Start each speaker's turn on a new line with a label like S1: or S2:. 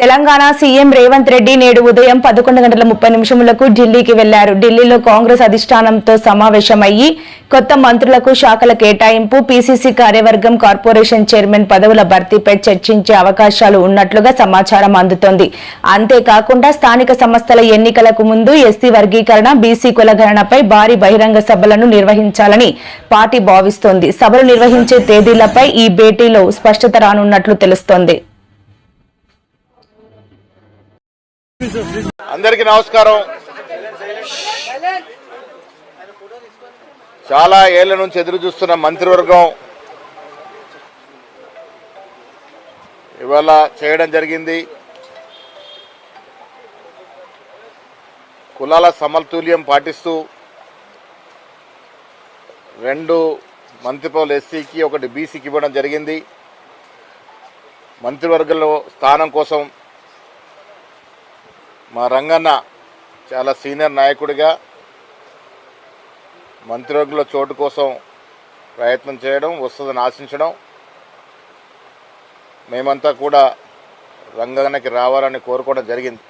S1: Telangana CM Revanth Reddy నేడు ఉదయం పదకొండు గంటల ముప్పై నిమిషములకు ఢిల్లీకి వెళ్ళారు. ఢిల్లీలో కాంగ్రెస్ అధిష్టానంతో సమావేశమయ్యి కొత్త మంత్రులకు శాఖల కేటాయింపు పీసీసీ కార్యవర్గం కార్పొరేషన్ చైర్మన్ పదవుల భర్తీపై చర్చించే అవకాశాలు ఉన్నట్లుగా సమాచారం అందుతోంది. అంతేకాకుండా స్థానిక సంస్థల ఎన్నికలకు ముందు ఎస్సీ వర్గీకరణ బీసీ కులగణనపై భారీ బహిరంగ సభలను నిర్వహించాలని పార్టీ భావిస్తోంది. సభలు నిర్వహించే తేదీలపై ఈ భేటీలో స్పష్టత రానున్నట్లు తెలుస్తోంది.
S2: అందరికీ నమస్కారం. చాలా ఏళ్ళ నుంచి ఎదురు చూస్తున్న మంత్రివర్గం ఇవాళ చేయడం జరిగింది. కులాల సమతుల్యం పాటిస్తూ రెండు మంత్రిపదవులు ఎస్సీకి ఒకటి బీసీకి ఇవ్వడం జరిగింది. మంత్రివర్గంలో స్థానం కోసం మా రంగన్న చాలా సీనియర్ నాయకుడిగా మంత్రివర్గంలో చోటు కోసం ప్రయత్నం చేయడం వస్తుందని ఆశించడం మేమంతా కూడా రంగన్నకి రావాలని కోరుకోవడం జరిగింది.